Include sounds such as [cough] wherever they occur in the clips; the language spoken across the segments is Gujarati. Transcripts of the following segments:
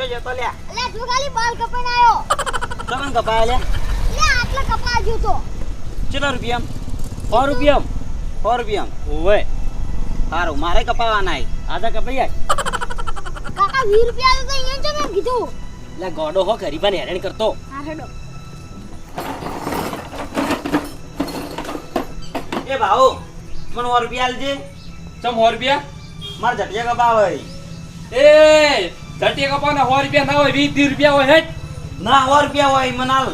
જો જતો લ્યા અલ્યા તું ખાલી બાલ કપાઈને આયો. તમને કપાયા લ્યા લે આટલા કપા તો. કેટલા રૂપિયા સો રૂપિયા સો રૂપિયા ઓવે સારું મારે કપાવાના આધા કપાઈ જાય. કાકા 20 રૂપિયા તો અહીંયા જ મેં કીધું. એટલે ગોડો હો ગરીબાને હેરાન કરતો. હા એ ભાઉ મને સો રૂપિયા આલજે. ચમ સો રૂપિયા? મારે જટિયા કપાવે. એ ધટિયા કપાના સો રૂપિયા ના હોય વીસ ત્રીસ રૂપિયા હોય હેઠ. ના સો રૂપિયા હોય મને હાલ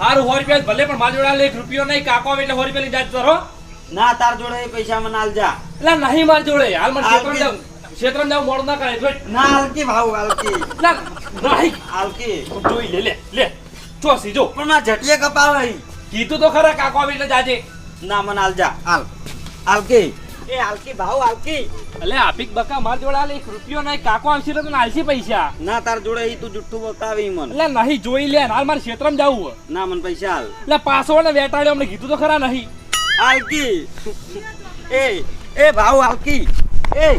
હારું સો રૂપિયા ભલે પણ મારી જોડે એક રૂપિયો નહીં કાકો એટલે સો રૂપિયા લઈ જાત કરો ના તાર જોડે પૈસા મને હાલ જા. એટલે નહીં મારી જોડે. હાલ મને ક્ષેત્ર ક્ષેત્રમાં કે- જાઉં ક્ષેત્રમાં જાઉં મોડું ના કરે ના હાલકી ભાવ હાલકી ના નહીં. હાલકી જોઈ લે લે લે. ચો સીજો. પણ ના જટીએ કપાવે કીધું તો ખરા કાકો આવે એટલે જાજે. ના મને હાલ જા. હાલ હાલકી એ આલકી ભાવ આલકી એટલે આપીક બકા માર જોડે આલે એક રૂપિયો નહીં કાકો આવશે તો આલશે પૈસા. ના તાર જોડે ઈ તું જુઠ્ઠું બતાવી મને. એટલે નહીં જોઈ લે હાલ મારે ક્ષેત્રમાં જવું ના મને પૈસા હાલ. એટલે પાછો ને વેટાડ્યો અમને કીધું તો ખરા નહીં. આલકી એ એ ભાવ આલકી એ.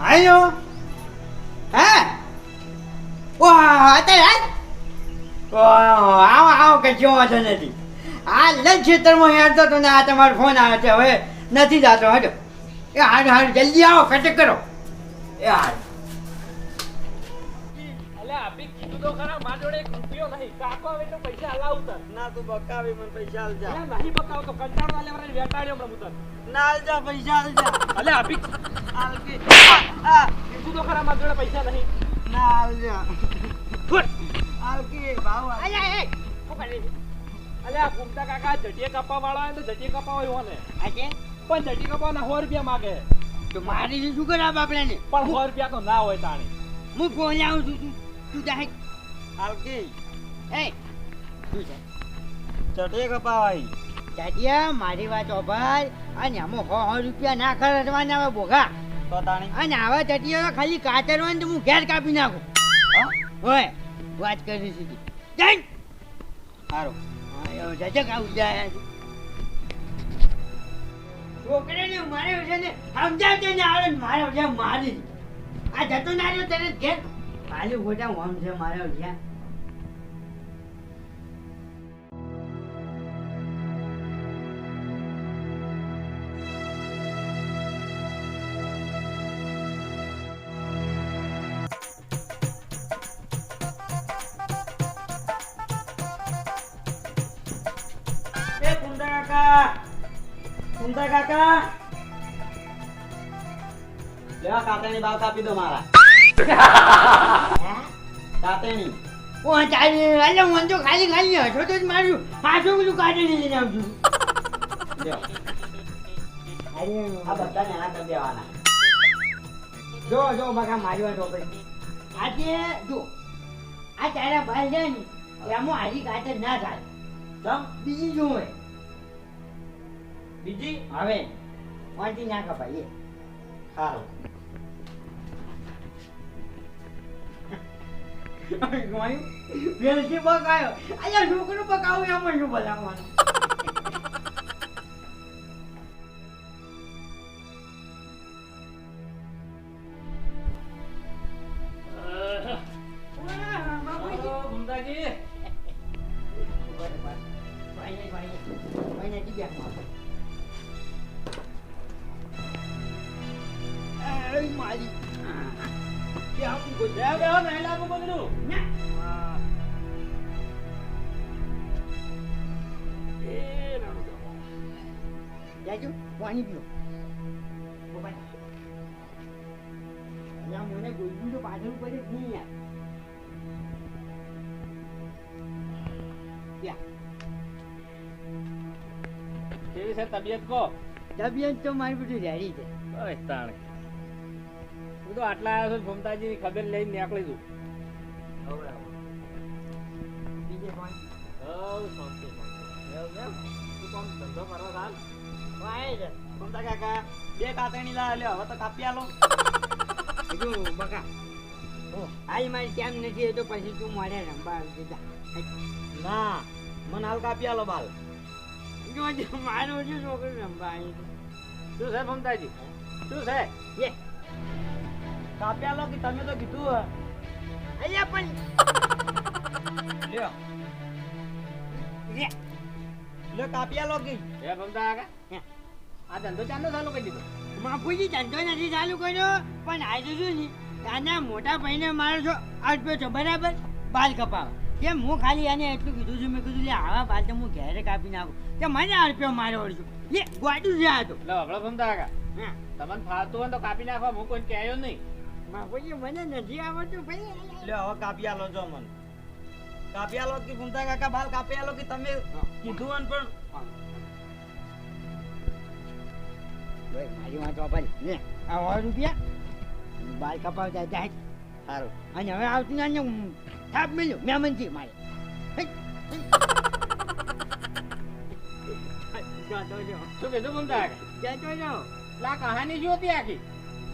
આયો? હે? ઓ અત્યારે આવો આવો કે જો વાંધો નથી. આ લંચ ક્ષેત્રમાં હેડતો તો ને આ તમારો ફોન આવે છે હવે નથી જાતો હજો એ હાડ હાડ જલ્દી આવો કટક કરો. એ હાડ. તો ખરા મારી જોડે એક રૂપિયો નહીં. કાકો આવે તો પૈસા હલાવું તને. ના તું બકાવી મને પૈસા હાલ જા એટલે નહીં બતાવો તો કંટાળો આલે વરે વેટાડ્યો હમણાં હું ના આલજા પૈસા એટલે આપીક હાલકી આ, આ, તો ખરા મારી જોડે પૈસા નહીં. ના હાલ જા ફૂટ. હાલકી ભાવ. અલ્યા એ? અલ્યા ઘૂમતા કાકા જટીએ કપા વાળા હોય તો જટીએ કપા હોય હોને આજે પણ જટી કપાના સો રૂપિયા માગે. તો મારી શું કરા બાપડાને? પણ સો રૂપિયા તો ના હોય તાણી. હું ફોન આવું છું તું. તું જાહે હાલકી એ શું છે ચટે કપાવાઈ. દાદિયા મારી વાત ઓભાર અને આમાં સો રૂપિયા ના ખર્ચવાના આવે બોઘા તો તાણી. અને આવા ચટીઓ ખાલી કાતરવાનું તો હું ઘેર કાપી નાખું. હોય. વાત કરી સીધી જઈ સારું જજક આવું જાય છોકરીને મારે છે ને સમજાવજે ને આવડે માર્યો મારે છે મારી. આ જતો ના રહ્યો તરત ઘેર. ખાલી ખોટા હોમ છે મારે જ્યાં. કુંદા કાકા. લેવા કાતેની બાવ કાપી દો મારા. કાતેની ઓ ચાલી અલે તો ખાલી ખાલી હશો તો જ મારું પાછું બધું કાઢી લઈને આવજો આ બધા નેના કરી દેવાના. જો જો બકા મારી વાત ઓપડી આજે જો આ તારા બાલ છે ને એમાં હારી કાતર ના થાય. બીજી જોવે બીજી? હવે વાંચી ના કપાઈએ સારું સારું વેલથી બકાયો અહીંયા છોકરું બકાવું એમાં શું ભલાવાનું મારી. બે બેહો, નહીં લાગુ બગડું. એ જાજો પાણી પીઓ. મને ગોળ્યું તો પાછળ પડે જ નહીં યાર. કેવી છે તબિયત કો? તબિયત તો મારી બધું રેડી છે. બસ તાણ. તો આટલા આવ્યો છો ભૂમતાજી ની ખબર લઈને નીકળી છું બીજે કોણ હવ શાંતિ તું ધંધો કરવા ચાલ વાય છે કુંદા કાકા બે કાતેની લા લ્યો હવે તો કાપી આલો બીજું બકા ઓ હાલ મારી કેમ નથી એ તો પછી તું મારે રંબા દીધા ના મને હાલ કાપી આલો બાલ. જો જો મારો જો છોકરો રંબા શું છે મમતાજી શું છે? લે કાપ્યા લો કે તમે તો કીધું અહીંયા પણ. લ્યો. લે લે કાપ્યા લો કે. એ મમતા આગા હે. આ ધંધો ચાંદો ચાલુ કરી દીધો. બાપુજી ધંધો નથી ચાલુ કર્યો પણ આજે શું ને આના મોટા ભાઈને મારો છો આપ્યો છો બરાબર? બાલ કપાવા. કેમ હું ખાલી આને એટલું કીધું છું મેં કીધું લે આવા બાલ તો હું ઘેરે કાપી નાખું. કે મને આરપ્યો મારો વળજો લે ગોડું છે આ તો. લે હબળો ભમતા આગા તમને ફાલતું હોય તો કાપી નાખવા હું કોઈ કહેયો નહીં. બાપુજી મને નથી આવડતું ભાઈ. હવે કાપ્યા લો જો મને. કાપિયા લો કે ભૂમતા કાકા બાલ કાપ્યા લો કે તમે કીધું પણ. ભાઈ મારી વાત વાપર લે. આ સો રૂપિયા? બાલ કપાવતા જાય સારું. અને હવે આવતી ના થાપ મળ્યો મહેમાનજી મારે. જતો રહ્યો, શું કીધું કાકા? જતો રહ્યો. લા કહાની જોતી આખી.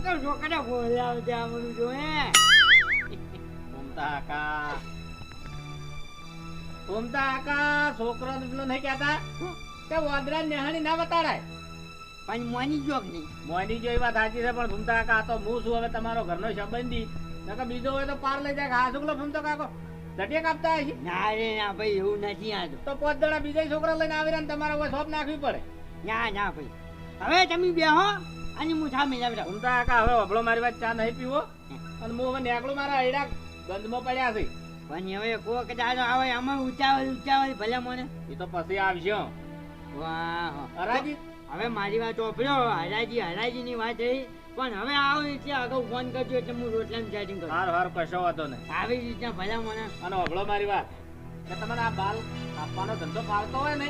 તો છોકરા બોલાવતા આવડું જોઈએ મમતા કાકા મમતા કાકા છોકરો પેલો નહીં કહેતા કે વાદરા નેહાણી ના બતાડાય પણ મોની જોગ નહીં મોની જો એ વાત સાચી છે પણ ભૂમતા કાકા તો હું છું હવે તમારો ઘરનો સંબંધી નકર બીજો હોય તો પાર લઈ જાય હા શુકલો ભૂમતો કાકો ઝટિયા કાપતા હશે ના રે ના ભાઈ એવું નથી આ તો પાંચ દડા બીજા છોકરા લઈને આવી રહ્યા ને તમારે હવે શોપ નાખવી પડે ના ના ભાઈ હવે તમે બેહો અને હું થા મિલાવડા ઉમતા કાકા હવે વભળો મારી વાત ચા નહીં પીવો અને હું હવે નેકળો મારા હૈડા ગંધમાં પડ્યા છે. પણ હવે કોક દાડો આવે આમાં ઉચાવળ ઉચાવળ ભલે મને. એ તો પછી આવશે. વાહ. હરાજી. હવે મારી વાત ઓપડ્યો હરાજી હરાજી ની વાત રહી પણ હવે આવો એટલે અગાઉ ફોન કરજો એટલે હું રોટલા સેટિંગ કરું. હાર હાર કશો વાતો નહીં. આવી રીતના ભલા મને. અને વભળો મારી વાત. કે તમને આ બાલ આપવાનો ધંધો ફાવતો હોય ને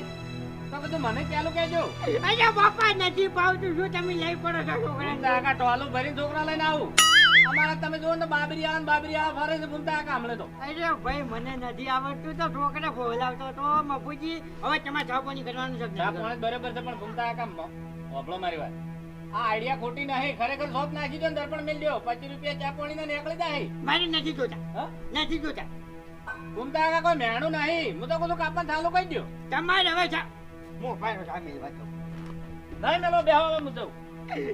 તો બધું મને ચાલુ કહેજો? અરે બાપા નથી પાવતું શું? તમે લઈ પડો છો કાકા ટોલું ભરીને છોકરા લઈને આવું. અમારા તમે જુઓ ને બાબરી આવે બાબરી આવે ફરે છે ભૂમતા હમણાં તો. અરે ભાઈ મને નથી આવડતું તો છોકરા બોલાવતો તો મફુજી હવે તમારે છાપવાની કરવાનું છે ચા બરાબર છે પણ ભૂમતા વભળો મારી વાત. આ આઈડિયા ખોટી નહીં ખરેખર શોપ નાખી દો ને દર્પણ મેલ દો. પચીસ રૂપિયા ચા પાણી ના નીકળી જાય. મારે નથી જોતા? નથી જોતા. ઘૂમતા કોઈ મેણું નહીં. હું તો બધું કાપવા ચાલુ કહી દો તમારે હવે હું પાડો સામે વાતો નહીં મેલો બેહો હું જઉં.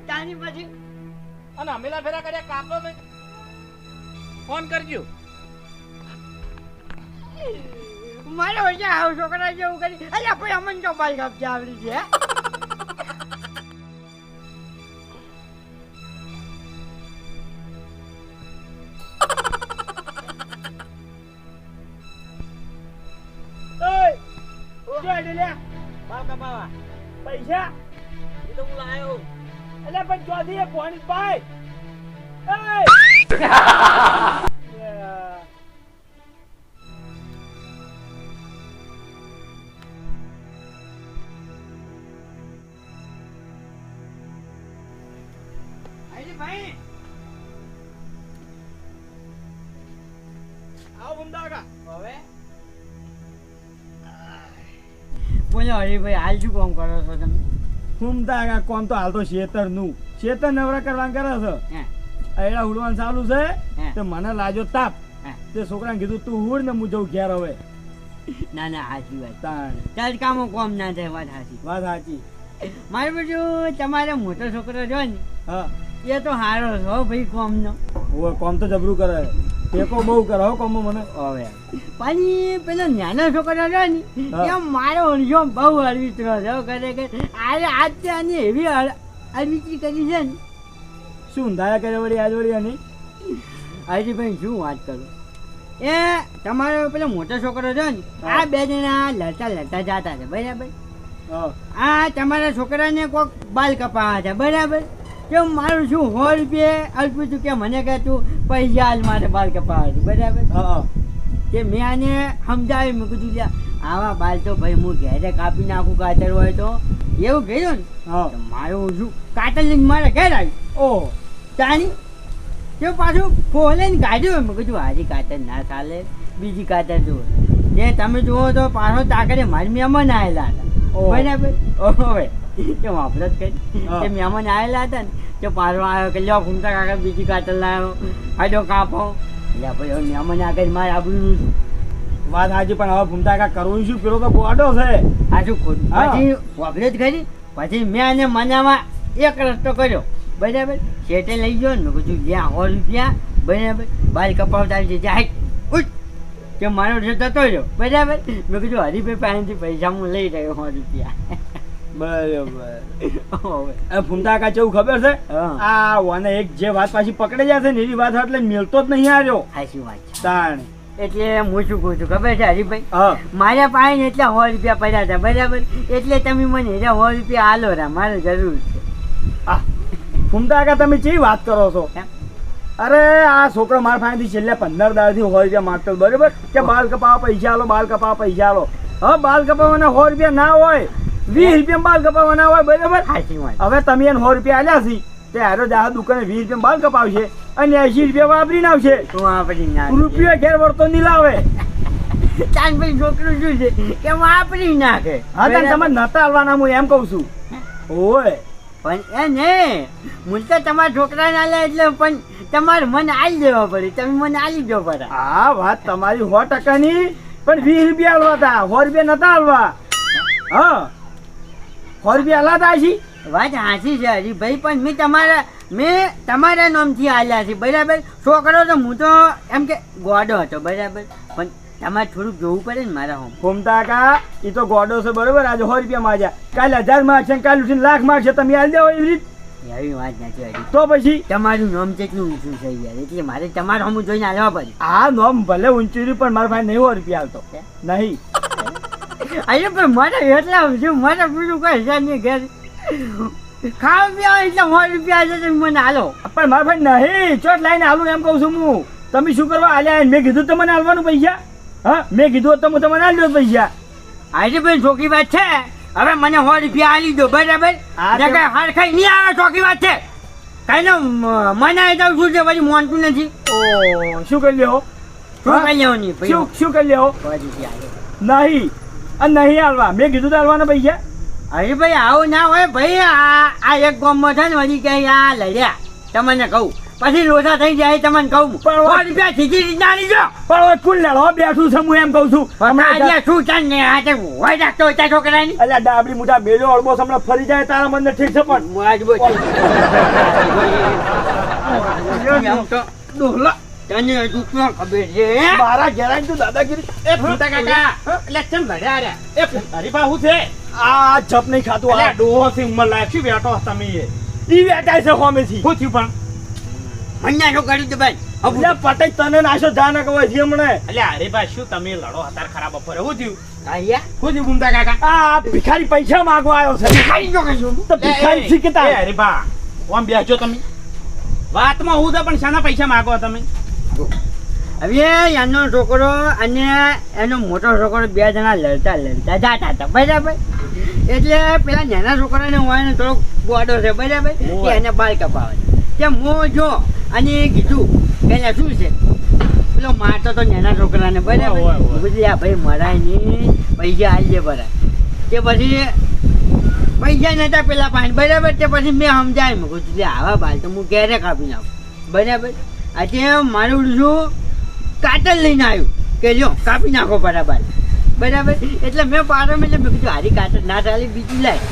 તાની પછી અને અમેલા ફેરા કર્યા કાપો ને ફોન કરજો. મારે હોય આવ છોકરા જેવું કરી અરે ભાઈ અમન તો બાઈક આવડી છે પૈસા એ તો હું લાયો એટલે પણ ચોથી પોણી પાય અરે ભાઈ આવો ભૂમતા કાકા હવે બોલો હરીભાઈ હાલ શું કામ કરો છો તમે? ઘૂમતા કા કોમ તો હાલ તો શેતરનું શેતર નવરા કરવાનું કરે છે. એડા ઉડવાનું ચાલુ છે. તે મને લાજો તાપ. તે છોકરાને કીધું તું ઉડ ને હું જઉં ઘેર હવે. ના ના હાચી વાત. તાણ. કામો કોમ ના થાય વાત હાચી. વાત સાચી મારે બધું તમારે મોટો છોકરો જો ને હા. એ તો હારો છે ભાઈ કોમનો. નો કોમ તો જબરું કરે. ટેકો બહુ કરે હો કોમ મને. હવે. પણ પેલા નાના છોકરા છે ને એમ મારો અણજો બહુ અળવિતરો છે ખરેખર આજે આજ આની એવી અળવિતરી કરી છે ને. શું ધારા કરે વળી આજ વળી આની? હજી ભાઈ શું વાત કરું? એ તમારો પેલો મોટો છોકરો છે ને આ બે જણા લડતા લડતા જતા છે બરાબર? હા. આ તમારા છોકરાને કોક બાલ કપાવા છે બરાબર? કે મારું શું સો રૂપિયા? અલ્પું તું કે મને કે તું પૈસા હાલ મારે બાલ કપાવા છે. બરાબર? હા કે મેં આને સમજાવી મેં કીધું આવા બાલ તો ભાઈ હું ઘેરે કાપી નાખું કાતર હોય તો. એવું કહ્યું ને? હા. મારું શું? કાતર લઈને મારે ઘેર આવી ઓ તાણી? તે પાછું ખોલે ને કાઢ્યું મેં કીધું હારી કાતર ના ચાલે. બીજી કાતર જુઓ. તે તમે જુઓ તો પાછો તાકડે મારી મહેમાન આવેલા હતા. ઓહ. બરાબર? ઓહો તે વાપરો વાપરત કરી કે મહેમાન આવેલા હતા ને કે પારો આવ્યો કે લ્યો ઘૂમતા કાકા બીજી કાતર લાવ્યો હાડો કાપો. એટલે ભાઈ મહેમાન આગળ મારે આબરું વાત સાચી પણ હવે ઘૂમતા કાકા કરવું શું? પેલો તો ગોડો છે. આ શું ખોટું? પછી વાપરત કરી પછી મેં આને મનામાં એક રસ્તો કર્યો. બરાબર? શેટે લઈ ગયો ને બધું જ્યાં હોલ રૂપિયા. બરાબર? બાલ કપાવતા છે જાય ઉઠ. કે મારો જતો રહ્યો બરાબર? મેં કીધું હરીભાઈ પાસેથી પૈસા હું લઈ રહ્યો સો રૂપિયા. બરાબર. એ ફૂમતા કાકા ખબર છે. આ વાને એક જે વાત પાછી પકડી જશે ને એવી વાત એટલે મેળતો જ નહીં આવ્યો સાચી વાત તાણ. એટલે હું શું કહું છું ખબર છે હરીભાઈ હા. મારા પાસે એટલા સો રૂપિયા પડ્યા હતા બરાબર? એટલે તમે મને એના સો રૂપિયા આલો રા મારે જરૂર છે. આ ફૂમતા કાકા તમે કેવી વાત કરો છો? અરે આ છોકરો મારા પાસેથી છેલ્લે પંદર દાડથી સો રૂપિયા માગતો બરોબર બરાબર? કે બાલ કપાવા પૈસા આલો બાલ કપાવા પૈસા આલો. હા બાલ કપાવાના સો રૂપિયા ના હોય. વીસ રૂપિયા બાલ કપાવાના હોય બરાબર? સાચી વાત. હવે તમે એને સો રૂપિયા આલ્યા છે તે હારો જાહ દુકાને વીસ રૂપિયા બાલ કપાવશે અને એસી રૂપિયા વાપરીને આવશે. હું રૂપિયો ઘેર વળતો નહીં લાવે. ચાંદ ભાઈ છોકરું શું છે કે વાપરી નાખે? હા તમે નતા હું એમ કહું છું. ઓય. પણ એ ને હું તો તમારા છોકરા ના લે એટલે પણ તમારે મને આલી દેવા પડે. તમે મને આલી દો પડે આ વાત તમારી સો ટકાની પણ વીસ રૂપિયા આલવા હતા સો રૂપિયા નતા આલવા. હા. સો રૂપિયા આલાતા હશી વાત હાસી છે હરીભાઈ પણ મેં તમારા મેં તમારા નામથી આવ્યા છે બરાબર? છોકરો તો હું તો એમ કે ગોડો હતો બરાબર? પણ તમારે થોડુંક જોવું પડે ને મારા હોમ. ફોમતા કા એ તો ગોડો છે બરાબર? આજે સો રૂપિયા માર્યા કાલે હજાર માગશે ને કાલે ઉઠીને લાખ માગશે તમે આલી દેવો એવી રીત? એવી વાત નથી હજી. તો પછી? તમારું નામ કેટલું ઊંચું છે યાર? એટલે મારે તમારું હમું જોઈને આલવા પડે આ નોમ ભલે ઊંચું પણ મારા ભાઈ નહીં સો રૂપિયા આવતો નહીં. અરે પણ મારે એટલા જો મારે બીજું કઈ છે નહીં ઘેર. ખાવા પીવા એટલે સો રૂપિયા છે તમે મને હાલો પણ મારા ભાઈ નહીં ચોટ લાઈને આલું એમ કહું છું હું. તમે શું કરવા આલ્યા મેં કીધું તમને હાલવાનું પૈસા. હા મેં કીધું તો હું તમને હાલ્યો પૈસા. આજે ભાઈ ચોકી વાત છે. હવે મને સો રૂપિયા હાલી દો બરાબર? કઈ હાર ખાઈ નહીં આવે ચોકી વાત છે. કઈ નો મને તો શું છે પછી મોનતું નથી. ઓ શું કરી લ્યો? શું હા? કરી લેવાની? શું શું કરી લ્યો? નહીં. અને નહીં હાલવા. મેં કીધું તો આલવાના પૈસા. અરે ભાઈ આવું ના હોય ભાઈ આ આ એક ગામમાં છે ને વળી કે આ લડ્યા. તમને કહું. પછી લોસા થઈ જાય તમને કહું. પણ સો રૂપિયા સીધી રીતના દો પણ કુલ લડો બેઠું છે હું એમ કહું છું. હમણાં શું છે ને આજે હોય રાખતો હોય છોકરાની? એટલે ડાબડી મોટા બેલો અડબો હમણાં ફરી જાય તારા મને ઠીક છે પણ. મોજ બોલ [laughs] ડોહલો તને હજુ ક્યાં ખબર છે મારા ઘેરાઈ તું દાદાગીરી એ ફૂમતા કાકા એટલે ચમ લડ્યા રે એ હરીફા શું છે? આ જપ નહીં ખાતું આ ડોહો થી ઉંમર લાયક શું બેઠો તમે એ? ઈ વેટાય છે હોમેથી. શું થયું પણ? મને શું કર્યું તું ભાઈ. અલ્યા પટેલ તને નાશો જા ના કહેવાય છે હમણે અલ્યા હરીફા શું તમે લડો હતા ખરાબ બપોરે? શું થયું? આયા? થયું કાકા? આ ભિખારી પૈસા માંગવા આવ્યો છે. જો તો ભિખારી શીખતા. અરે હરીફા ઓમ બેસજો તમે? વાતમાં હું તો પણ શાના પૈસા માગો તમે? હવે એનો છોકરો અને એનો મોટો છોકરો બે જણા લડતા લડતા જાતા હતા બરાબર? એટલે પેલા નાના છોકરાને હોય ને થોડોક બોડો છે બરાબર? એને બાલ કપાવે તે મો જો અને એ કીધું એને શું છે? પેલો મારતો તો નાના છોકરાને બરાબર? આ ભાઈ મરાય નહીં પૈસા આવીએ બરાબર તે પછી પૈસા નતા પેલા પાણી બરાબર? તે પછી મેં સમજાય મૂકું આવા બાલ તો હું ક્યારે કાપી નાખું. બરાબર? આજે મારું શું કાતર લઈને આવ્યું. કે જો, કાપી નાખો બરાબર. બરાબર? એટલે મેં પાડો એટલે મેં કીધું, હારી કાતર ના ચાલી બીજી લાય.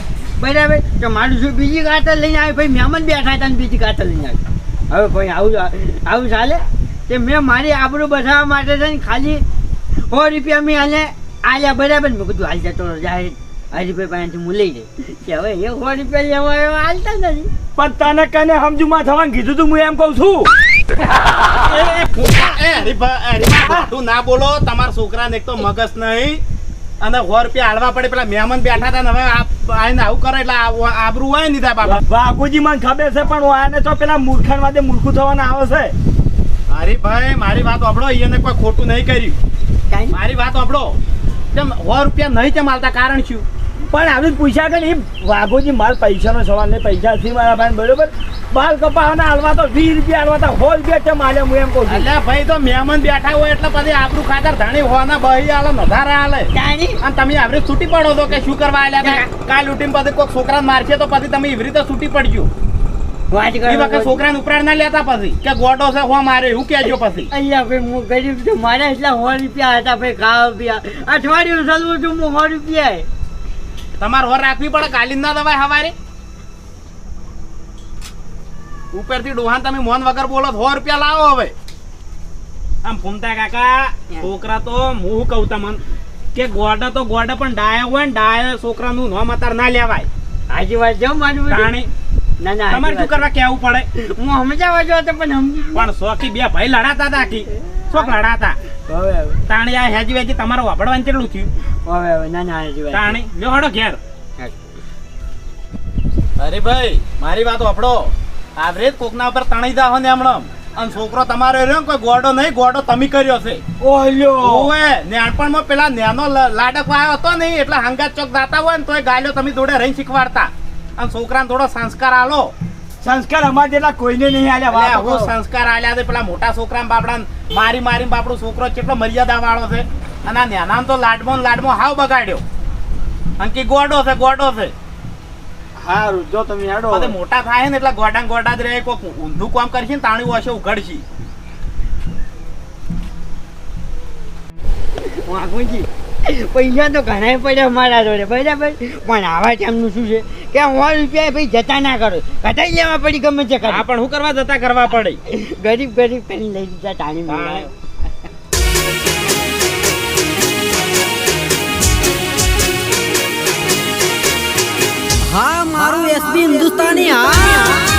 બરાબર? તો મારું શું બીજી કાતર લઈને આવ્યું? ભાઈ મહેમાન બેઠા હતા બીજી કાતર લઈને આવ્યું. હવે ભાઈ આવું આવું ચાલે? તે મેં મારી આબરૂ બચાવવા માટે છે ને ખાલી સો રૂપિયા મેં આને આલ્યા બરાબર? મેં કીધું, હાલ જતો જાહેર હરિભાઈ પાસેથી હું લઈ જઈ કે હવે એ સો રૂપિયા લેવા હાલતા નથી. પણ તને કને સમજુમાં થવાનું કીધું તું હું એમ કહું છું. [laughs] ખોટું ના બોલો તમારા છોકરાને એક તો મગજ નહીં. અને સો રૂપિયા હાલવા પડે પેલા મહેમાન બેઠા હતા ને હવે આવું કરે એટલે આ- હોય નહીં થાય બાપા. વાઘુજી મને ખબર છે પણ આને તો પેલા મૂર્ખાન વાદે મૂર્ખું થવાના આવે છે. ભાઈ મારી વાત આપડો એને કોઈ ખોટું નહીં કર્યું. કાંઈ? મારી વાત આપડો તેમ સો રૂપિયા નહીં તેમ હાલતા કારણ શું? પણ આવી પૂછ્યા કે એ વાઘોજી માલ પૈસાનો સવાલ નહીં પૈસા થી મારા ભાઈ બરોબર? બાલ કપાવાના હાલવા તો વીસ રૂપિયા હાલવા તો સો રૂપિયા છે માલે હું એમ કહું એટલે ભાઈ તો મહેમાન બેઠા હોય એટલે પછી આપણું ખાતર ધાણી હોવાના બહી હાલે નધારા હાલે અને તમે આવી છૂટી પડો તો કે શું કરવા આવ્યા કાલ ઉઠીને પછી કોઈ છોકરા મારશે તો પછી તમે એવી રીતે છૂટી પડજો. છોકરાને ઉપરાણ ના લેતા પછી કે ગોટો છે હો મારે એવું કહેજો પછી. અહીંયા ભાઈ હું ગરીબ છું મારા એટલા સો રૂપિયા હતા ભાઈ ખાવા પીવા. અઠવાડિયું ચાલવું છું હું સો રૂપિયા. તમારે હોર રાખવી પડે કાલી ના દવાય હવારે. ઉપરથી ડોહાન તમે મોન વગર બોલો તો સો રૂપિયા લાવો હવે. આમ ફૂમતા કાકા છોકરા તો હું કહું તમને કે ગોડા તો ગોડા પણ ડાયા હોય ને ડાયા છોકરાનું નોમ અતાર ના લેવાય. હાજી વાત જો મારું ના ના તમારે શું કરવા કેવું પડે? હું સમજાવવા જો તો પણ પણ સોકી બે ભાઈ લડાતા હતા કી શોક લડાતા. હવે હવે. તાણી આ હેજી વેજી તમારે વાપરવાનું કેટલું થયું? હવે હવે ના ના હાજી વાત લ્યો હડો ઘેર. અરે ભાઈ મારી વાત વાપડો આવરેજ કોકના ઉપર તણી દાહો ને હમણાં. અને છોકરો તમારો રહ્યો ને કોઈ ગોડો નહીં ગોડો તમે કર્યો છે. ઓલ્યો. ઓવે નાનપણમાં પેલા નેનો લ- લાડક આવ્યો હતો ને એટલે હંગાત ચોક દાતા હોય ને તોય ગાલ્યો તમે જોડે રહી શીખવાડતા. અને છોકરાને થોડો સંસ્કાર આલો. સંસ્કાર અમારે જેટલા કોઈને નહીં આલ્યા હું સંસ્કાર આલ્યા છે પેલા મોટા છોકરા બાપડા મારી મારી બાપડો છોકરો કેટલો મર્યાદા વાળો છે. અને આ નેનામ તો લાડમો લાડમો હાવ બગાડ્યો. અંકી ગોડો છે ગોડો છે. હારું જો તમે હેડો. બધે મોટા થાય ને એટલે ગોડા ગોડા જ રહે કોક ઊંધું કામ કરશે ને તાણી હશે ઉઘડશે. વાઘુજી પૈસા તો ઘણા પડ્યા મારા જોડે બરાબર? પણ આવા ટાઈમનું શું છે? કે સો રૂપિયા ભાઈ જતા ના કરો. કટાઈ લેવા પડી ગમે છે હા પણ શું કરવા જતા કરવા પડે. ગરીબ ગરીબ કરી લઈ લીધા ટાણી મેળાયો. હા મારું એસબી હિન્દુસ્તાની હા.